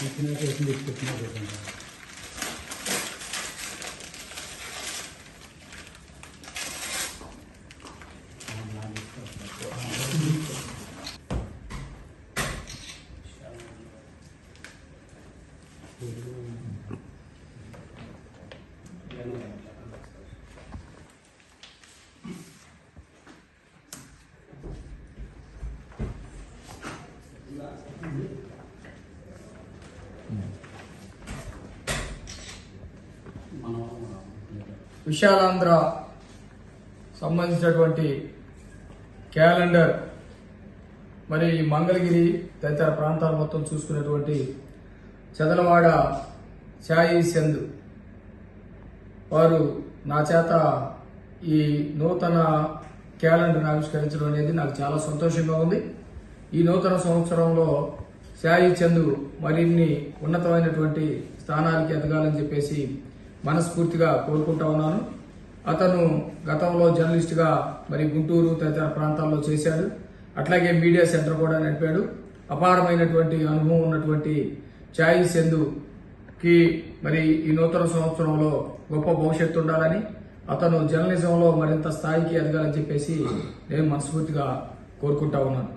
कितना के उसमें कितना Thank you. విశాలాంధ్ర సంబంధించినటువంటి క్యాలెండర్ మరి ఈ మంగళగిరి తదితర ప్రాంతాలు మొత్తం చూసుకునేటువంటి చదలవాడ సాయి చంద్ వారు నా చేత ఈ నూతన క్యాలెండర్ ఆవిష్కరించడం అనేది నాకు చాలా సంతోషంగా ఉంది. ఈ నూతన సంవత్సరంలో సాయి చందు మరిన్ని ఉన్నతమైనటువంటి స్థానానికి ఎదగాలని చెప్పేసి మనస్ఫూర్తిగా కోరుకుంటా ఉన్నాను. అతను గతంలో జర్నలిస్ట్గా మరి గుంటూరు తదితర ప్రాంతాల్లో చేశాడు. అట్లాగే మీడియా సెంటర్ కూడా నడిపాడు. అపారమైనటువంటి అనుభవం ఉన్నటువంటి ఛాయి చందుకి మరి ఈ నూతన సంవత్సరంలో గొప్ప భవిష్యత్తు ఉండాలని అతను జర్నలిజంలో మరింత స్థాయికి ఎదగాలని చెప్పేసి నేను మనస్ఫూర్తిగా కోరుకుంటా ఉన్నాను.